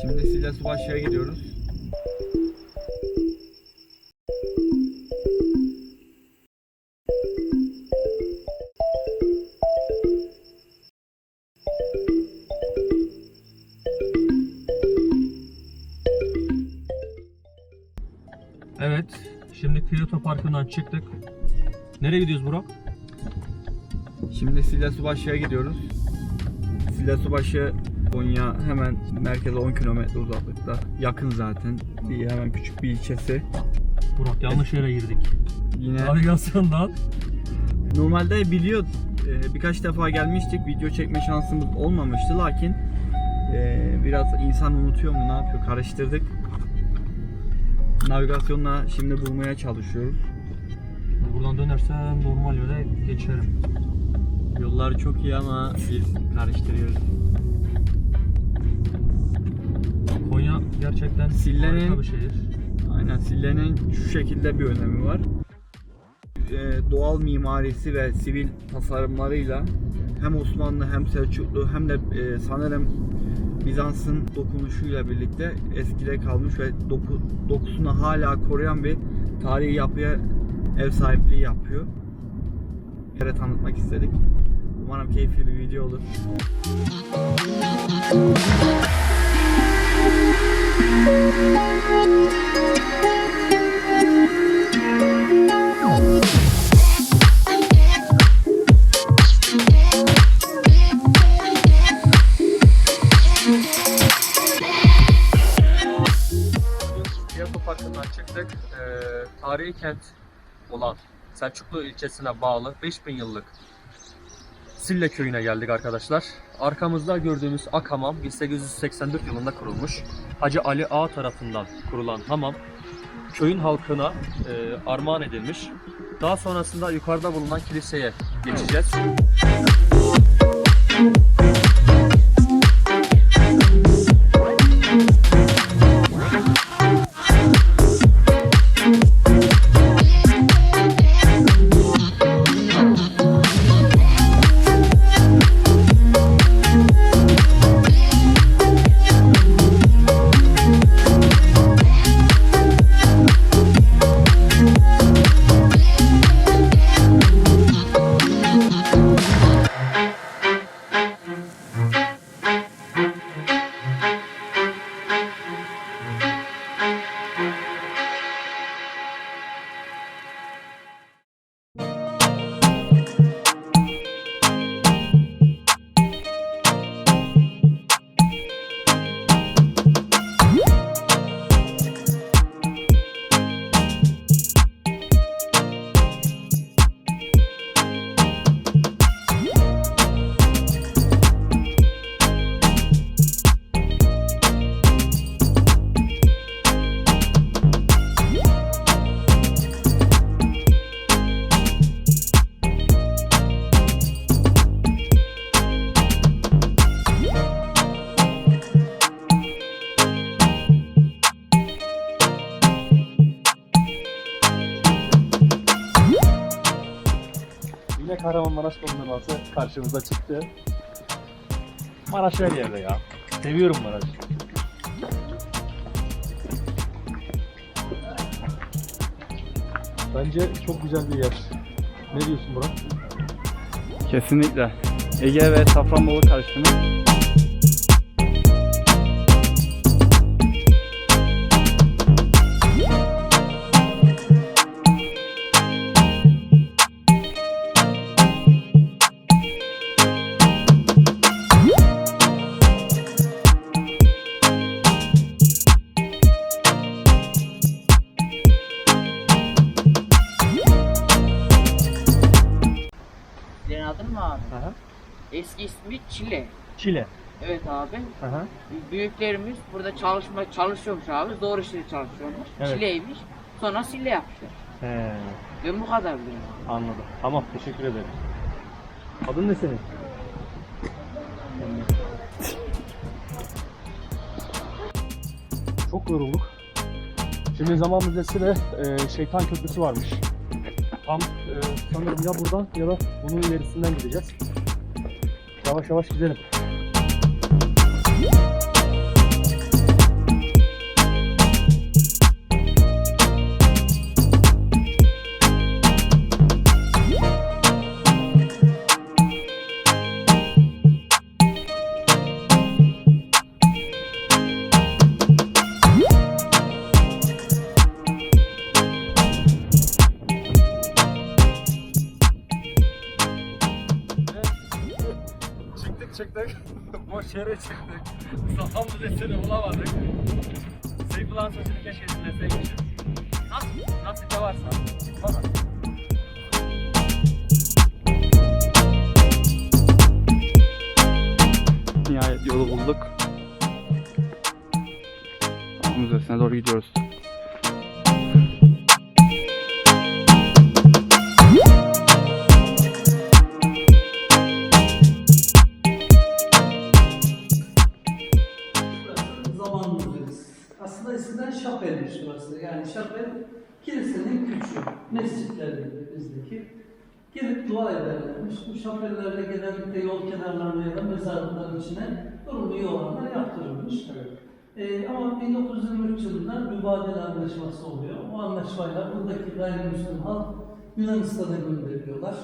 Şimdi Sile Subaşı'ya gidiyoruz. Evet. Şimdi Kyoto Parkı'ndan çıktık. Nereye gidiyoruz Burak? Şimdi Sile Subaşı'ya gidiyoruz. Sile Subaşı Konya hemen merkeze 10 kilometre uzaklıkta. Yakın zaten. Bir hemen küçük bir ilçesi. Burak yanlış yere girdik. Yine Navigasyondan. normalde biliyor e, birkaç defa gelmiştik. Video çekme şansımız olmamıştı lakin e, biraz insan unutuyor mu ne yapıyor karıştırdık. Navigasyonla şimdi bulmaya çalışıyoruz. Buradan dönersem normal yöne geçerim. Yollar çok iyi ama biz karıştırıyoruz. Konya gerçekten Sillenin- harika bir şehir. Aynen Sille'nin şu şekilde bir önemi var. Ee, doğal mimarisi ve sivil tasarımlarıyla hem Osmanlı hem Selçuklu hem de e, sanırım Bizans'ın dokunuşuyla birlikte eskide kalmış ve doku, dokusunu hala koruyan bir tarihi yapıya ev sahipliği yapıyor. Yere tanıtmak istedik. Umarım keyifli bir video olur. Çıktık. Ee, tarihi kent olan Selçuklu ilçesine bağlı 5000 yıllık Sille köyüne geldik arkadaşlar. Arkamızda gördüğümüz Akhamam 1884 yılında kurulmuş. Hacı Ali Ağa tarafından kurulan hamam köyün halkına e, armağan edilmiş. Daha sonrasında yukarıda bulunan kiliseye geçeceğiz. Kahramanmaraş dondurması karşımıza çıktı. Maraş her yerde ya. Seviyorum Maraş. Bence çok güzel bir yer. Ne diyorsun Burak? Kesinlikle. Ege ve Safranbolu karışımı. Eski ismi Çile. Çile. Evet abi. Aha. Büyüklerimiz burada çalışma çalışıyormuş abi. Zor işte çalışıyormuş. Evet. Çileymiş. Sonra Sille yapmışlar. He, Ben bu kadar biliyorum. anladım. Tamam, teşekkür ederim. Adın ne senin? Çok yorulduk. Şimdi zaman müzesi ve e, şeytan köprüsü varmış. Tam e, sanırım ya buradan ya da bunun ilerisinden gideceğiz. Yavaş yavaş gidelim. Yere çıktık. Safan müzesini bulamadık. Seyfullah sözünü keşke dinleseymişiz. Nasıl? Nasıl ne varsa. Çıkmadı. Nihayet yolu bulduk. Müzesi'ne doğru gidiyoruz. Kilisenin küçüğü. Mescitlerdi bizdeki. Gelip dua ederlermiş. Bu şapellerde genellikle yol kenarlarına ya da mezarlıkların içine durumu iyi olanlar yaptırılmış. Ee, ama 1923 yılında mübadele anlaşması oluyor. O anlaşmayla buradaki gayrimüslim halk Yunanistan'a gönderiyorlar.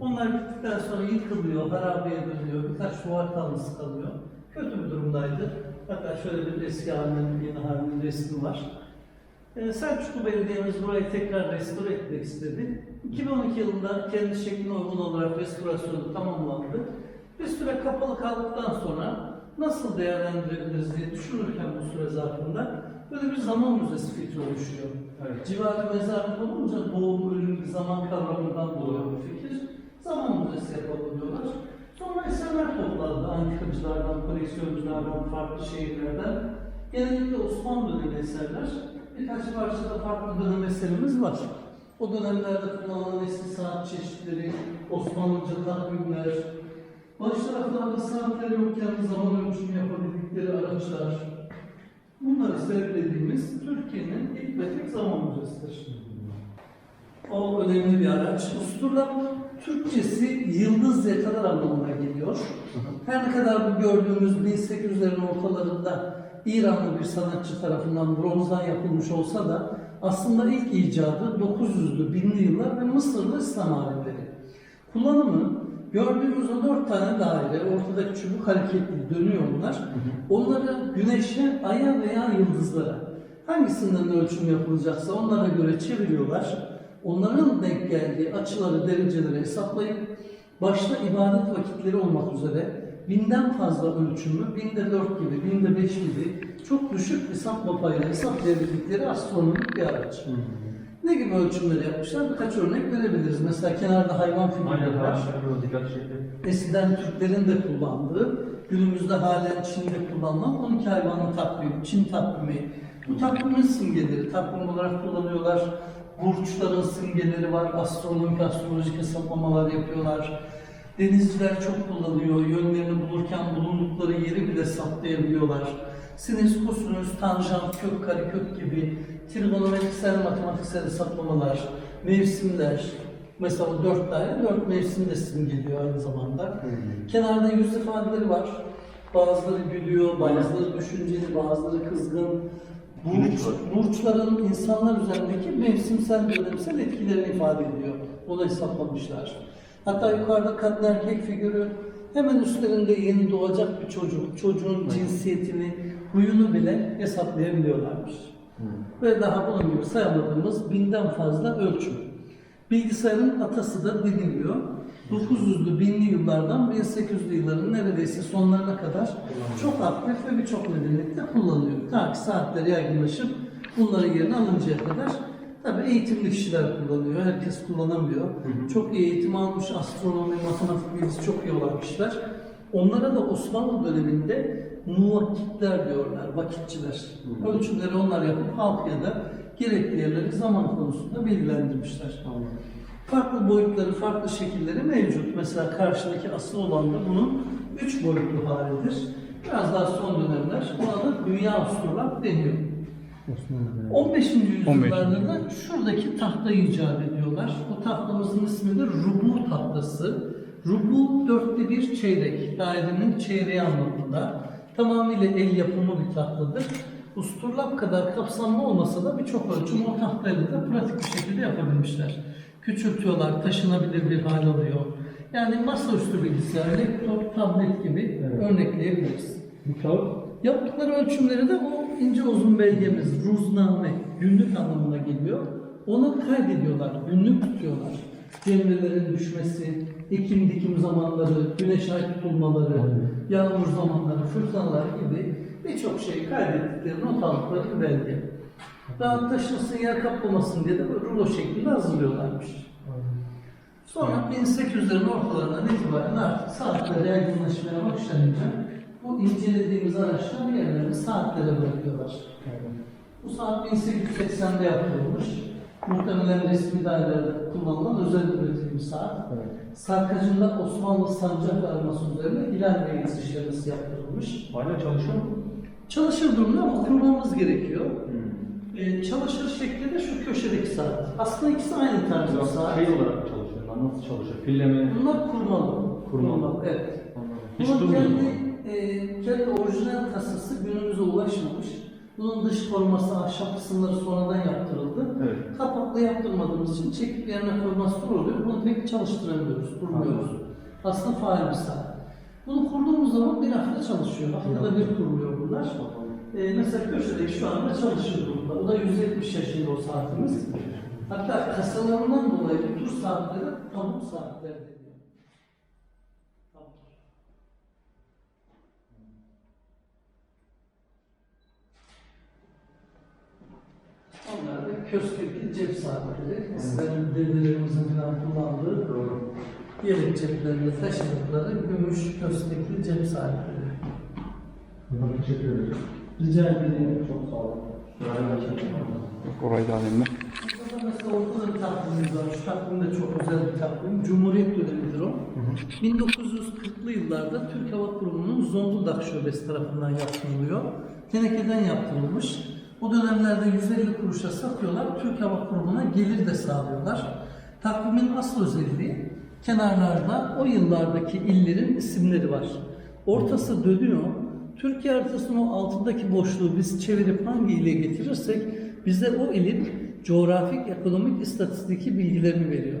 Onlar gittikten sonra yıkılıyor, harabeye dönüyor, birkaç duvar tanrısı kalıyor. Kötü bir durumdaydı. Hatta şöyle bir eski halinin, yeni halinin resmi var. Ee, Selçuklu Belediye'miz burayı tekrar restore etmek istedi. 2012 yılında kendi şekline uygun olarak restorasyonu tamamlandı. Bir süre kapalı kaldıktan sonra nasıl değerlendirebiliriz diye düşünürken bu süre zarfında böyle bir zaman müzesi fikri oluşuyor. Civarı mezarlık olunca doğum, ölüm, zaman kavramından doğuyor bu fikir. Zaman müzesi yapalım diyorlar. Sonra eserler toplandı antikacılardan, koleksiyonculardan, farklı şehirlerden. Genellikle Osmanlı dönemi eserler. Birkaç parçada farklı dönem eserimiz var. O dönemlerde kullanılan eski sanat çeşitleri, Osmanlıca takvimler, baş taraflarda saatleri yokken zaman ölçümü yapabildikleri araçlar. Bunları sergilediğimiz Türkiye'nin ilk ve tek zaman müzesidir. O önemli bir araç. Usturlap Türkçesi yıldız yakalar anlamına geliyor. Her ne kadar bu gördüğümüz 1800'lerin ortalarında İranlı bir sanatçı tarafından bronzdan yapılmış olsa da aslında ilk icadı 900'lü, 1000'li yıllar ve Mısırlı İslam alimleri. Kullanımı gördüğümüz o dört tane daire, ortadaki çubuk hareketli dönüyor onlar. Onları güneşe, aya veya yıldızlara hangisinden ölçüm yapılacaksa onlara göre çeviriyorlar. Onların denk geldiği açıları, dereceleri hesaplayıp başta ibadet vakitleri olmak üzere binden fazla ölçümü, binde dört gibi, binde beş gibi çok düşük hesap mapayla hesaplayabildikleri astronomik bir araç. Ne gibi ölçümleri yapmışlar? Birkaç örnek verebiliriz. Mesela kenarda hayvan figürleri var. Eskiden Türklerin de kullandığı, günümüzde halen Çin'de kullanılan 12 hayvanlı takvim, Çin takvimi. Bu takvimin simgeleri, takvim olarak kullanıyorlar. Burçların simgeleri var, astronomik, astrolojik hesaplamalar yapıyorlar. Denizciler çok kullanıyor, yönlerini bulurken bulundukları yeri bile saptayabiliyorlar. Sinüs, kosinüs, tanjant, kök, karekök gibi trigonometrisel matematiksel hesaplamalar, mevsimler, Mesela dört tane, dört mevsim de simgeliyor aynı zamanda. Kenarda yüz ifadeleri var. Bazıları gülüyor, bazıları düşünceli, bazıları kızgın. Burç, burçların insanlar üzerindeki mevsimsel dönemsel etkilerini ifade ediyor. Onu hesaplamışlar. Hatta yukarıda kadın erkek figürü, hemen üstlerinde yeni doğacak bir çocuk, çocuğun cinsiyetini, huyunu bile hesaplayabiliyorlarmış. Ve daha bunun gibi sayamadığımız binden fazla ölçüm. Bilgisayarın atası da deniliyor. 900'lü, 1000'li yıllardan 1800'lü yılların neredeyse sonlarına kadar çok aktif ve birçok medeniyette kullanılıyor. Ta ki saatleri yaygınlaşıp bunların yerine alıncaya kadar tabii eğitimli kişiler kullanıyor. Herkes kullanamıyor. Çok iyi eğitim almış, astronomi, matematik bilgisi çok iyi olan kişiler. Onlara da Osmanlı döneminde muvakkitler diyorlar, vakitçiler. Ölçümleri onlar yapıp halk ya da gerekli yerleri zaman konusunda bilgilendirmişler. Farklı boyutları, farklı şekilleri mevcut. Mesela karşıdaki asıl olan da bunun üç boyutlu halidir. Biraz daha son dönemler buna da dünya astrolog deniyor. 15. yüzyıllarda da şuradaki tahtayı icat ediyorlar. O tahtamızın ismi de rubu tahtası. Rubu dörtte bir çeyrek, dairenin çeyreği anlamında. Tamamıyla el yapımı bir tahtadır. Usturlap kadar kapsamlı olmasa da birçok ölçüm o tahtayla da pratik bir şekilde yapabilmişler. Küçültüyorlar, taşınabilir bir hal alıyor. Yani masaüstü bilgisayar, laptop, tablet gibi örnekleyebiliriz. Yaptıkları ölçümleri de o ince uzun belgemiz, ruzname, günlük anlamına geliyor. Ona kaydediyorlar, günlük tutuyorlar. Cemrelerin düşmesi, ekim dikim zamanları, güneş ay tutulmaları, yağmur zamanları, fırtınalar gibi birçok şey kaydettikleri, not aldıkları bir belge. Rahat taşınsın, yer kaplamasın diye de böyle rulo şeklinde hazırlıyorlarmış. Sonra 1800'lerin ortalarından itibaren artık saatler yaygınlaşmaya başlayınca bu incelediğimiz araçlar yerlerini saatlere bırakıyorlar. Bu saat 1880'de yapılmış. Muhtemelen resmi dairelerde kullanılan özel üretim bir saat. Sarkacında Osmanlı sancak arması üzerine ve yıldız işlemesi yaptırılmış. Hala çalışıyor mu? Çalışır durumda ama kurmamız gerekiyor. Ee, çalışır şekli de şu köşedeki saat. Aslında ikisi aynı tarz bir saat. Şey olarak çalışıyorlar. Nasıl çalışıyor? Pille mi? Bunlar kurmalı. Kurmalı. Evet. Hiç Bunun kendi? E, orijinal kasası günümüze ulaşmamış. Bunun dış koruması, ahşap kısımları sonradan yaptırıldı. Evet. Kapaklı yaptırmadığımız için çekip yerine koyması zor oluyor. Bunu pek çalıştıramıyoruz, kurmuyoruz. Aslında faal bir saat. Bunu kurduğumuz zaman bir hafta çalışıyor. Haftada bir kuruluyor bunlar. Ee, mesela köşede şu anda çalışıyor durumda. O da 170 yaşında o saatimiz. Hatta kasalarından dolayı bu tür saatleri pamuk saatler deniyor. Pamuk. Onlar da köstekli cep saatleri. Eskiden dedelerimizin falan kullandığı yelek ceplerinde taşıdıkları gümüş köstekli cep saatleri. Teşekkür ederim. Rica ederim. Çok sağ olun. Orayı da alayım ben. Burada mesela ortada bir takvimimiz var. Şu takvim de çok özel bir takvim. Cumhuriyet dönemidir o. 1940'lı yıllarda Türk Hava Kurumu'nun Zonguldak Şubesi tarafından yaptırılıyor. Tenekeden yaptırılmış. O dönemlerde 150 kuruşa satıyorlar. Türk Hava Kurumu'na gelir de sağlıyorlar. Takvimin asıl özelliği kenarlarda o yıllardaki illerin isimleri var. Ortası dönüyor. Türkiye haritasının o altındaki boşluğu biz çevirip hangi ile getirirsek bize o ilin coğrafik, ekonomik, istatistiki bilgilerini veriyor.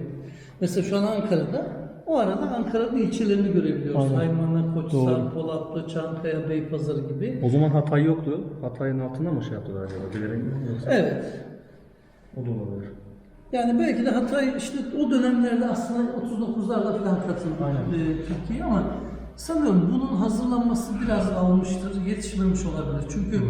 Mesela şu an Ankara'da, o arada Ankara'nın ilçelerini görebiliyoruz. Aynen. Aymana, Koçsar, Doğru. Polatlı, Çankaya, Beypazarı gibi. O zaman Hatay yoktu. Hatay'ın altında mı şey yaptılar acaba? Bilerek mi? Yoksa Evet. o da olabilir. Yani belki de Hatay işte o dönemlerde aslında 39'larda falan katıldı Aynen. e, Türkiye ama sanıyorum bunun hazırlanması biraz almıştır, yetişmemiş olabilir. Çünkü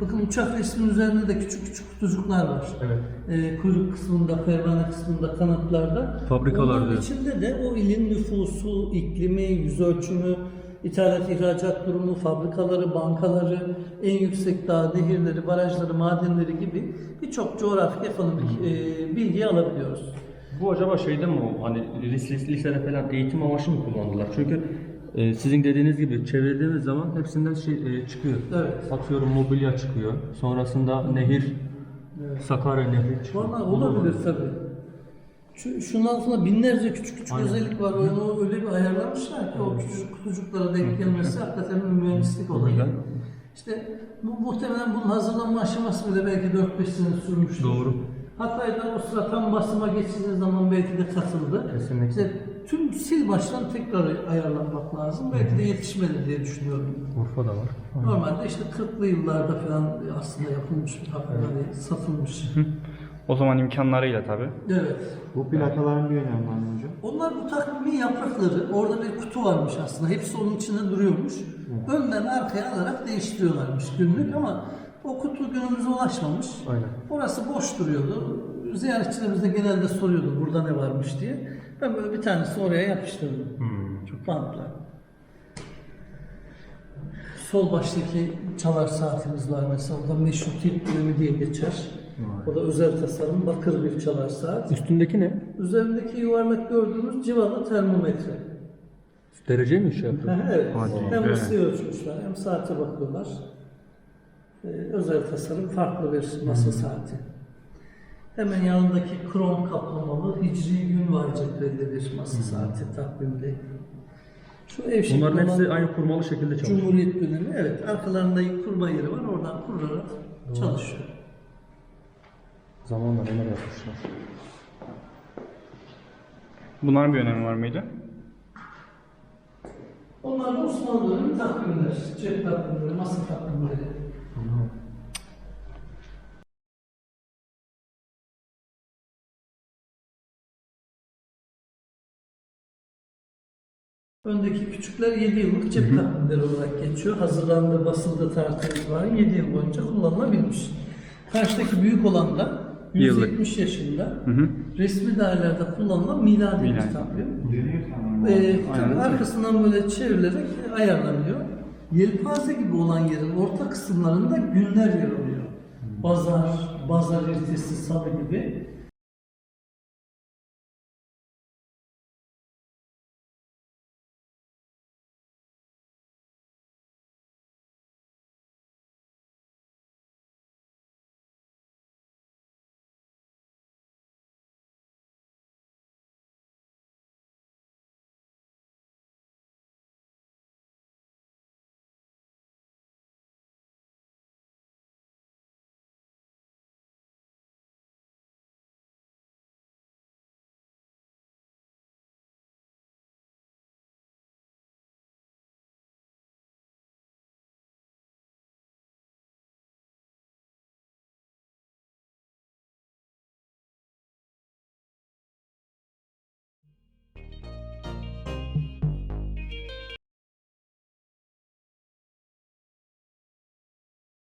bakın uçak resminin üzerinde de küçük küçük kutucuklar var. Evet. E, kuyruk kısmında, pervane kısmında, kanatlarda. Fabrikalar Onun içinde de o ilin nüfusu, iklimi, yüz ölçümü, ithalat ihracat durumu, fabrikaları, bankaları, en yüksek dağ, nehirleri, barajları, madenleri gibi birçok coğrafik, ekonomik e, bilgi alabiliyoruz. Bu acaba şeyde mi o? Hani lis- lisede falan eğitim amaçlı mı kullandılar? Çünkü e, sizin dediğiniz gibi çevirdiğimiz zaman hepsinden şey e, çıkıyor. Evet. Atıyorum mobilya çıkıyor. Sonrasında nehir, Sakarya Nehri çıkıyor. Valla olabilir tabii. Şu, şunun altında binlerce küçük küçük Aynen. özellik var. Onu öyle bir ayarlamışlar ki o küçük kutucuklara denk gelmesi hakikaten bir mühendislik olayı. İşte bu muhtemelen bunun hazırlanma aşaması bile belki 4-5 sene sürmüştür. Doğru. Hatay'da o sıra tam basıma geçtiği zaman belki de katıldı. Kesinlikle. İşte tüm sil baştan tekrar ayarlanmak lazım. Belki de yetişmedi diye düşünüyorum. Urfa'da var. Normalde işte 40'lı yıllarda falan aslında yapılmış bir takım hani satılmış. O zaman imkanlarıyla tabi. Evet. Bu plakaların bir önemi var mı hocam? Onlar bu takvimin yaprakları. Orada bir kutu varmış aslında. Hepsi onun içinde duruyormuş. Önden arkaya alarak değiştiriyorlarmış günlük ama o kutu günümüze ulaşmamış. Aynen. Orası boş duruyordu. Ziyaretçilerimiz de genelde soruyordu burada ne varmış diye. Ben böyle bir tanesi oraya yapıştırdım. Çok bantla. Sol baştaki çalar saatimiz var mesela. O da meşrutiyet dönemi diye geçer. O da özel tasarım bakır bir çalar saat. Üstündeki ne? Üzerindeki yuvarlak gördüğünüz civalı termometre. Derece mi şey yapıyor? evet. Hadi hem be. ısıyı ölçmüşler hem saate bakıyorlar. Ee, özel tasarım farklı bir masa saati. Hemen yanındaki krom kaplamalı hicri gün var cetveli bir masa saati takvimde. Şu ev şekli Bunların hepsi olan aynı kurmalı şekilde çalışıyor. Cumhuriyet dönemi. Evet. Arkalarında kurma yeri var. Oradan kurarak çalışıyor. Zamanla neler yapmışlar. Bunların bir önemi var mıydı? Onlar da Osmanlı dönemi takvimler. Cep takvimleri, masa takvimleri. Öndeki küçükler 7 yıllık cep takvimleri olarak geçiyor. Hazırlandığı, basıldığı tarihten itibaren 7 yıl boyunca kullanılabilmiş. Karşıdaki büyük olan da 170 yaşında resmi dairelerde kullanılan miladi bir takvim. Ee, arkasından böyle çevrilerek ayarlanıyor. Yelpaze gibi olan yerin orta kısımlarında günler yer alıyor. Pazar, pazar ertesi, salı gibi.